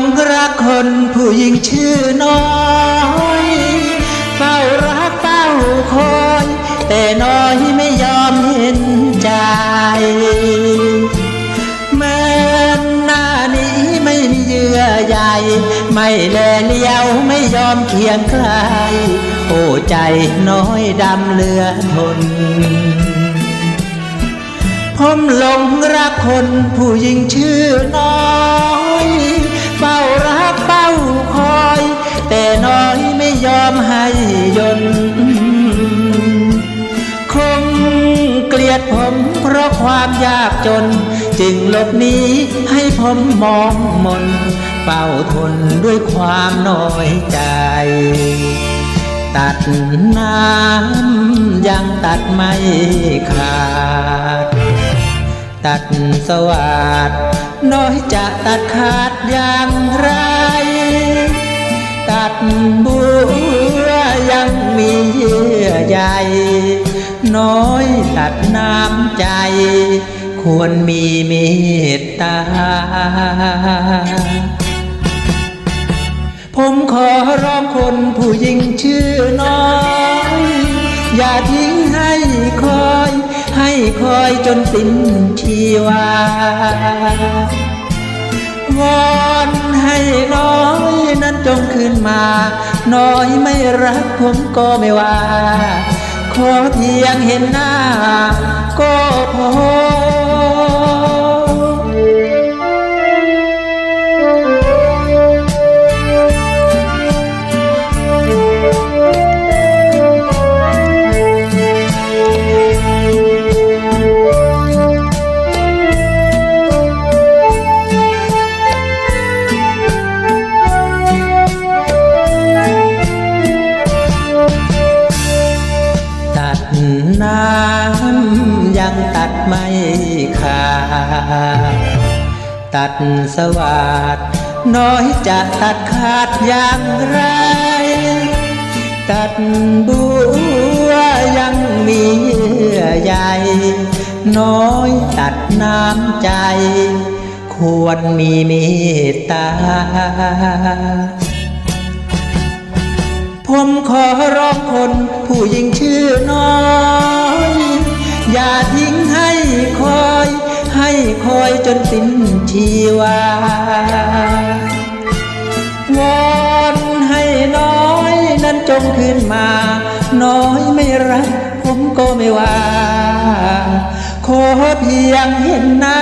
งรักคนผู้หญิงชื่อน้อยเฝ้ารักเฝ้าคอยแต่น้อยไม่ยอมเห็นใจเหมื่อหน้านี้ไม่มีเยื่อใยไม่แลเลี้ยวไม่ยอมเคียงใคร โอ้ใจน้อยดำเลือทนผมหลงรักคนผู้หญิงชื่อน้อย ความยากจน จึงหลบหนีให้ผมมองมนเฝ้าทนด้วยความน้อยใจ ตัดน้ำยังตัดไม่ขาด ตัดสวัสดน้อยจะตัดขาดอย่างไร ตัดบัว อยตัดน้ำใจ ควรมีเมตตา ผมขอร้องคนผู้หญิงชื่อน้อยอย่าทิ้งให้คอย ให้คอยจนสิ้นชีวาวอนให้น้อยนั้นจงคืนมา น้อยไม่รักผมก็ไม่ว่า ขอเพียงเห็นหน้า น้ำยังตัดไม่ขาดตัดสวัสดน้อยจะตัดขาดอย่างไร ตัดบัวยังมีเยื่อใยน้อยตัดน้ำใจ ควรมีเมตตา ผมขอร้องคนผู้ จนสิ้นชีวาวอนให้น้อยนั้นจงคืนมา น้อยไม่รักผมก็ไม่ว่า ขอเพียงเห็นหน้า